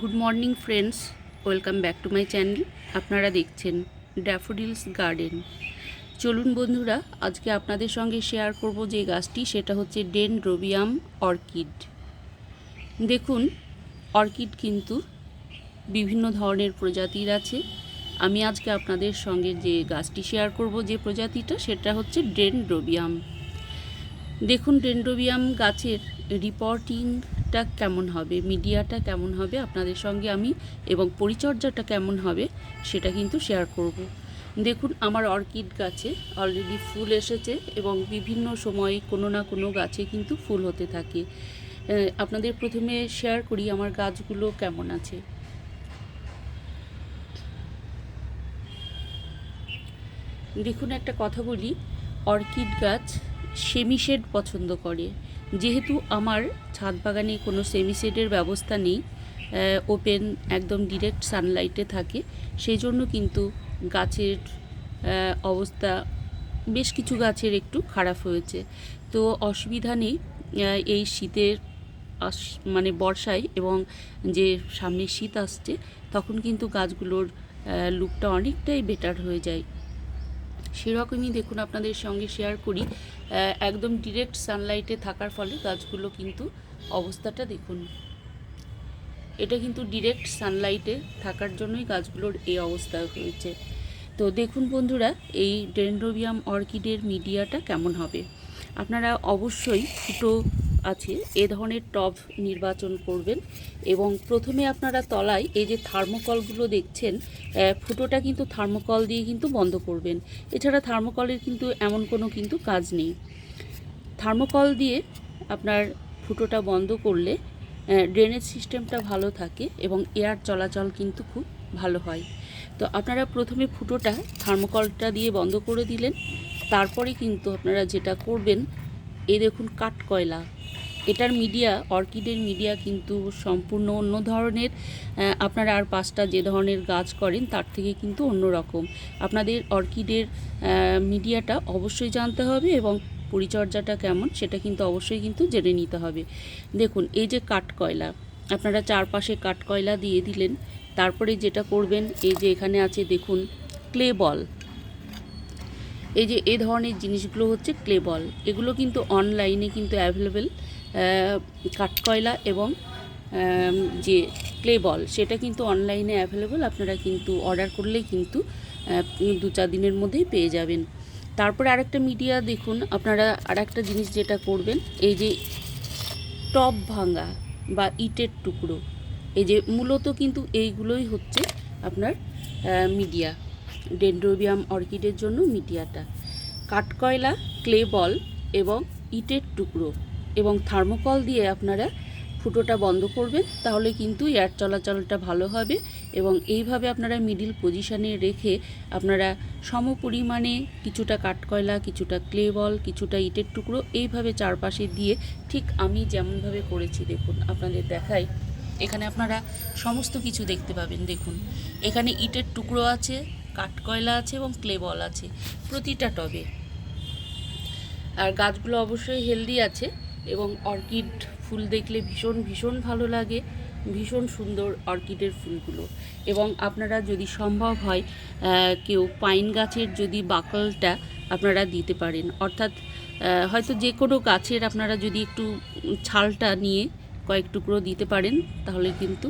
Good morning friends, welcome back to my channel. আপনারা দেখছেন daffodils garden. চলুন বন্ধুরা, আজকে আপনাদের সঙ্গে শেয়ার করব যে গাছটি, সেটা হচ্ছে ডেনড্রোবিয়াম অর্কিড। দেখুন, অর্কিড কিন্তু বিভিন্ন ধরনের প্রজাতির আছে। আমি আজকে আপনাদের সঙ্গে যে গাছটি শেয়ার করব যে প্রজাতিটা, সেটা হচ্ছে ডেনড্রোবিয়াম। দেখুন, ডেন্ড্রোবিয়াম গাছের রিপোর্টিংটা কেমন হবে, মিডিয়াটা কেমন হবে, আপনাদের সঙ্গে আমি এবং পরিচর্যাটা কেমন হবে সেটা কিন্তু শেয়ার করব। দেখুন, আমার অর্কিড গাছে অলরেডি ফুল এসেছে এবং বিভিন্ন সময়ে কোনো না কোনো গাছে কিন্তু ফুল হতে থাকে। আপনাদের প্রথমে শেয়ার করি আমার গাছগুলো কেমন আছে। দেখুন, একটা কথা বলি, অর্কিড গাছ সেমিশেড পছন্দ করে। যেহেতু আমার ছাদ বাগানে কোনো সেমিশেডের ব্যবস্থা নেই ওপেন একদম ডিরেক্ট সানলাইটে থাকে, সেই জন্য কিন্তু গাছের অবস্থা বেশ কিছু গাছের একটু খারাপ হয়েছে। তো অসুবিধা নেই এই শীতের আস- মানে বর্ষায় এবং যে সামনে শীত আসছে, তখন কিন্তু গাছগুলোর লুকটা অনেকটাই বেটার হয়ে যায়। সেরকমই দেখুন, আপনাদের সঙ্গে শেয়ার করি। একদম ডিরেক্ট সানলাইটে থাকার ফলে গাছগুলো কিন্তু অবস্থাটা দেখুন। এটা কিন্তু ডিরেক্ট সানলাইটে থাকার জন্যই গাছগুলোর এই অবস্থা হয়েছে। তো দেখুন বন্ধুরা, এই ডেন্ড্রোবিয়াম অর্কিডের মিডিয়াটা কেমন হবে? আপনারা অবশ্যই ফুটো আছে এ ধরনের টব নির্বাচন করবেন এবং প্রথমে আপনারা তলায় এই যে থার্মোকলগুলো দেখছেন ফুটোটা কিন্তু থার্মোকল দিয়ে কিন্তু বন্ধ করবেন। এছাড়া থার্মোকলের কিন্তু এমন কোনো কিন্তু কাজ নেই। থার্মোকল দিয়ে আপনার ফুটোটা বন্ধ করলে ড্রেনেজ সিস্টেমটা ভালো থাকে এবং এয়ার চলাচল কিন্তু খুব ভালো হয়। তো আপনারা প্রথমে ফুটোটা থার্মোকলটা দিয়ে বন্ধ করে দিলেন। তারপরে কিন্তু আপনারা যেটা করবেন, এই দেখুন কাঠ কয়লা এটার মিডিয়া, অর্কিডের মিডিয়া কিন্তু সম্পূর্ণ অন্য ধরনের আপনারা আর পাঁচটা যে ধরনের গাছ করেন তার থেকে কিন্তু অন্য রকম। আপনাদের অর্কিডের মিডিয়াটা অবশ্যই জানতে হবে এবং পরিচর্যাটা কেমন সেটা কিন্তু অবশ্যই কিন্তু জেনে নিতে হবে। দেখুন, এই যে কাঠ কয়লা আপনারা চারপাশে কাঠ কয়লা দিয়ে দিলেন, তারপরে যেটা করবেন, এই যে এখানে আছে দেখুন, ক্লে বল। এই যে এ ধরনের জিনিসগুলো হচ্ছে ক্লে বল। এগুলো কিন্তু অনলাইনে কিন্তু অ্যাভেলেবেল। কাঠকয়লা এবং যে ক্লে বল সেটা কিন্তু অনলাইনে অ্যাভেলেবল আপনারা কিন্তু অর্ডার করলেই কিন্তু দু চার দিনের মধ্যেই পেয়ে যাবেন। তারপরে আরেকটা মিডিয়া দেখুন, আপনারা আরেকটা জিনিস যেটা করবেন, এই যে টপ ভাঙা বা ইটের টুকরো, এই যে মূলত কিন্তু এইগুলোই হচ্ছে আপনার মিডিয়া ডেন্ড্রোবিয়াম অর্কিডের জন্য মিডিয়াটা কাঠকয়লা ক্লে বল এবং ইটের টুকরো। এবং থার্মোকল দিয়ে আপনারা ফুটোটা বন্ধ করবেন, তাহলে কিন্তু এয়ার চলাচলটা ভালো হবে এবং এইভাবে আপনারা মিডিল পজিশানে রেখে আপনারা সম পরিমাণে কিছুটা কাঠকয়লা, কিছুটা ক্লে বল কিছুটা ইটের টুকরো এইভাবে চারপাশে দিয়ে ঠিক আমি যেমনভাবে করেছি দেখুন, আপনাদের দেখাই। এখানে আপনারা সমস্ত কিছু দেখতে পাবেন, দেখুন। এখানে ইটের টুকরো আছে, কাঠকয়লা আছে এবং ক্লে বল আছে, প্রতিটা টবে। আর গাছগুলো অবশ্যই হেলদি আছে। এবং অর্কিড ফুল দেখলে ভীষণ ভীষণ ভালো লাগে। ভীষণ সুন্দর অর্কিডের ফুলগুলো। এবং আপনারা যদি সম্ভব হয় কেউ পাইন গাছের যদি বাকলটা আপনারা দিতে পারেন। অর্থাৎ হয়তো যে কোনো গাছের আপনারা যদি একটু ছালটা নিয়ে কয়েক টুকরো দিতে পারেন, তাহলে কিন্তু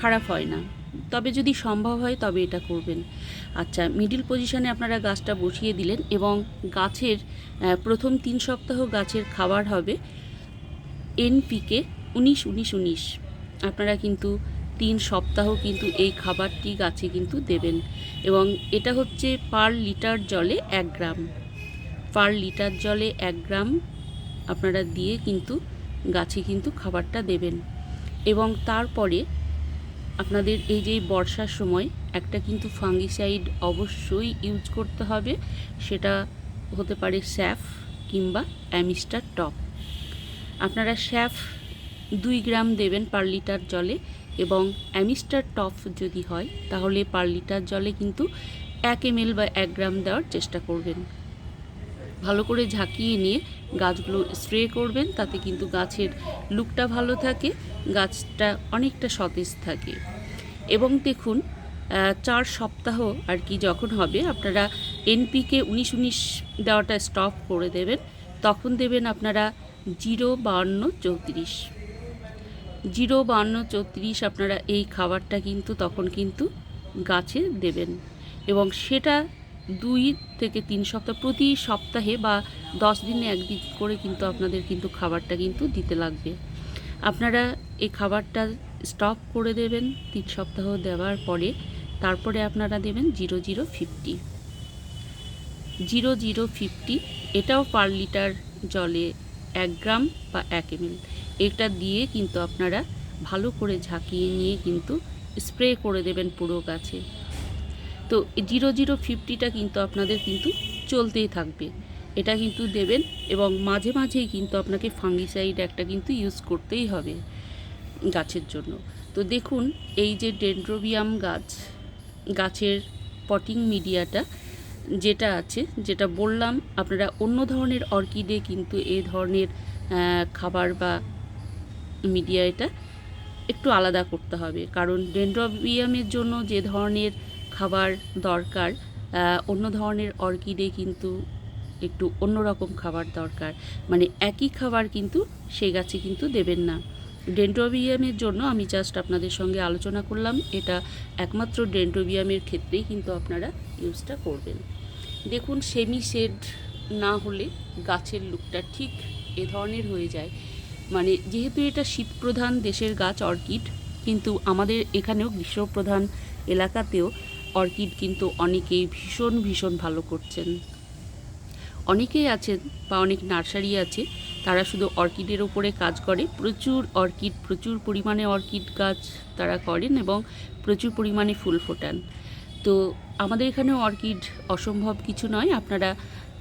খারাপ হয় না। তবে যদি সম্ভব হয় তবে এটা করবেন। আচ্ছা মিডিল পজিশনে আপনারা গাছটা বসিয়ে দিলেন এবং গাছের প্রথম তিন সপ্তাহ গাছের খাবার হবে এনপিকে উনিশ উনিশ উনিশ। আপনারা কিন্তু তিন সপ্তাহ কিন্তু এই খাবারটি গাছে কিন্তু দেবেন এবং এটা হচ্ছে পার লিটার জলে এক গ্রাম। পার লিটার জলে এক গ্রাম আপনারা দিয়ে কিন্তু গাছে কিন্তু খাবারটা দেবেন। এবং তারপরে আপনাদের এই যে বর্ষার সময় একটা কিন্তু ফাঙ্গিসাইড অবশ্যই ইউজ করতে হবে, সেটা হতে পারে স্যাফ কিংবা অ্যামিস্টার টপ। আপনারা স্যাফ দুই গ্রাম দেবেন পার লিটার জলে এবং অ্যামিস্টার টপ যদি হয়, তাহলে পার লিটার জলে কিন্তু এক এম বা এক গ্রাম দেওয়ার চেষ্টা করবেন। ভালো করে ঝাঁকিয়ে নিয়ে গাছগুলো স্প্রে করবেন, তাতে কিন্তু গাছের লুকটা ভালো থাকে, গাছটা অনেকটা সতেজ থাকে। এবং দেখুন চার সপ্তাহ আর কি যখন হবে, আপনারা এনপিকে উনিশ উনিশ দেওয়াটা স্টপ করে দেবেন, তখন দেবেন আপনারা জিরো বাহান্ন চৌত্রিশ। জিরো বান্ন চৌত্রিশ আপনারা এই খাবারটা কিন্তু তখন কিন্তু গাছে দেবেন। এবং সেটা দুই থেকে তিন সপ্তাহ, প্রতি সপ্তাহে বা দশ দিনে একদিন করে কিন্তু আপনাদের কিন্তু খাবারটা কিন্তু দিতে লাগবে। আপনারা এই খাবারটা স্টপ করে দেবেন, তিন সপ্তাহ দেওয়ার পরে তারপরে আপনারা দেবেন zero zero fifty. Zero zero fifty, এটাও পার লিটার জলে এক গ্রাম বা এক এমএল। এটা দিয়ে কিন্তু আপনারা ভালো করে ঝাঁকিয়ে নিয়ে কিন্তু স্প্রে করে দেবেন পুরো গাছে। তো জিরো জিরো ফিফটিটা কিন্তু আপনাদের কিন্তু চলতেই থাকবে। এটা কিন্তু দেবেন এবং মাঝে মাঝেই কিন্তু আপনাকে ফাঙ্গিসাইড একটা কিন্তু ইউজ করতেই হবে গাছের জন্য। তো দেখুন, এই যে ডেন্ড্রোবিয়াম গাছ, গাছের পটিং মিডিয়াটা যেটা আছে, যেটা বললাম, আপনারা অন্য ধরনের অর্কিডে কিন্তু এই ধরনের খাবার বা মিডিয়া এটা একটু আলাদা করতে হবে। কারণ ডেন্ড্রোবিয়ামের জন্য যে ধরনের খাবার দরকার অন্য ধরনের অর্কিডে কিন্তু একটু অন্যরকম খাবার দরকার। মানে একই খাবার কিন্তু সেই গাছে কিন্তু দেবেন না। ডেন্ড্রোবিয়ামের জন্য আমি জাস্ট আপনাদের সঙ্গে আলোচনা করলাম। এটা একমাত্র ডেন্ড্রোবিয়ামের ক্ষেত্রেই কিন্তু আপনারা ইউজটা করবেন। দেখুন সেমি শেড না হলে গাছের লুকটা ঠিক এ ধরনের হয়ে যায়। মানে যেহেতু এটা শীতপ্রধান দেশের গাছ অর্কিড, কিন্তু আমাদের এখানেও গ্রীষ্মপ্রধান এলাকাতেও অর্কিড কিন্তু অনেকেই ভীষণ ভীষণ ভালো করছেন। অনেকেই আছেন বা অনেক নার্সারি আছে, তারা শুধু অর্কিডের ওপরে কাজ করে। প্রচুর অর্কিড, প্রচুর পরিমাণে অর্কিড গাছ তারা করেন এবং প্রচুর পরিমাণে ফুল ফোটান। তো আমাদের এখানে অর্কিড অসম্ভব কিছু নয়, আপনারা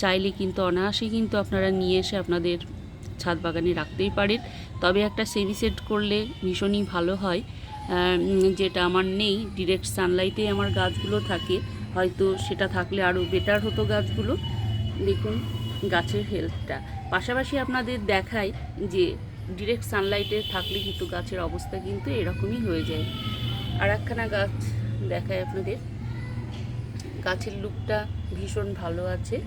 চাইলে কিন্তু অনায়াসে কিন্তু আপনারা নিয়ে এসে আপনাদের ছাদ বাগানে রাখতেই পারেন। তবে একটা সেমি সেট করলে ভীষণই ভালো হয়। যেটা আমার নেই ডিরেক্ট সানলাইটে আমার গাছগুলো থাকে। হয়তো সেটা থাকলে আরও বেটার হতো গাছগুলো। দেখুন গাছের হেলথটা পাশাপাশি আপনাদের দেখায় যে ডিরেক্ট সানলাইটে থাকলে কিন্তু গাছের অবস্থা কিন্তু এরকমই হয়ে যায়। আর একখানা গাছ দেখায় আপনাদের। গাছের লুকটা ভীষণ ভালো আছে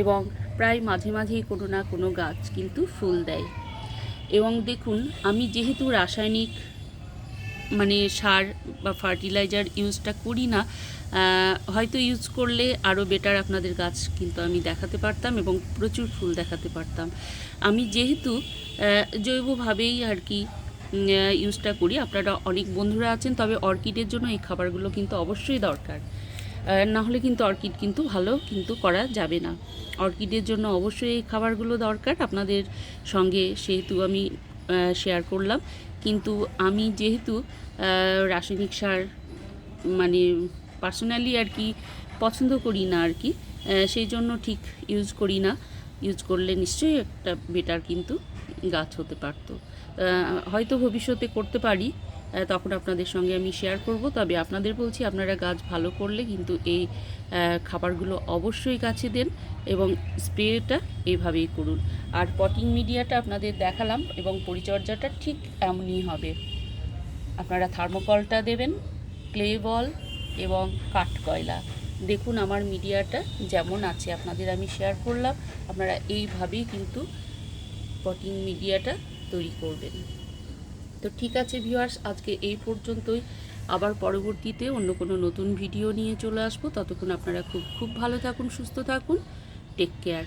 এবং প্রায় মাঝে মাঝেই কোনো না কোনো গাছ কিন্তু ফুল দেয়। এবং দেখুন, আমি যেহেতু রাসায়নিক মানে সার বা ফার্টিলাইজার ইউজটা করি না হয়তো ইউজ করলে আরও বেটার আপনাদের গাছ কিন্তু আমি দেখাতে পারতাম এবং প্রচুর ফুল দেখাতে পারতাম। আমি যেহেতু জৈবভাবেই আর কি ইউজটা করি, আপনারা অনেক বন্ধুরা আছেন, তবে অর্কিডের জন্য এই খাবারগুলো কিন্তু অবশ্যই দরকার। না হলে কিন্তু অর্কিড কিন্তু ভালো কিন্তু করা যাবে না। অর্কিডের জন্য অবশ্যই এই খাবারগুলো দরকার, আপনাদের সঙ্গে সেহেতু আমি শেয়ার করলাম। কিন্তু আমি যেহেতু রাসায়নিক সার মানে পার্সোনালি আর কি পছন্দ করি না আর কি সেই জন্য ঠিক ইউজ করি না। ইউজ করলে নিশ্চয়ই একটা বেটার কিন্তু গাছ হতে পারতো। হয়তো ভবিষ্যতে করতে পারি। তখন আপনাদের সঙ্গে আমি শেয়ার করব। তবে আপনাদের বলছি, আপনারা গাছ ভালো করলে কিন্তু এই খাবারগুলো অবশ্যই গাছে দেন এবং স্প্রেটা এইভাবেই করুন। আর পটিং মিডিয়াটা আপনাদের দেখালাম এবং পরিচর্যাটা ঠিক এমনই হবে। আপনারা থার্মোকলটা দেবেন ক্লে বল এবং কাঠ কয়লা। দেখুন আমার মিডিয়াটা যেমন আছে, আপনাদের আমি শেয়ার করলাম। আপনারা এইভাবেই কিন্তু পটিং মিডিয়াটা তৈরি করবেন। তো ঠিক আছে ভিউয়ার্স আজকে এই পর্যন্তই। আবার পরবর্তীতে অন্য কোনো নতুন ভিডিও নিয়ে চলে আসব। ততক্ষণ আপনারা খুব খুব ভালো থাকুন, সুস্থ থাকুন। Take care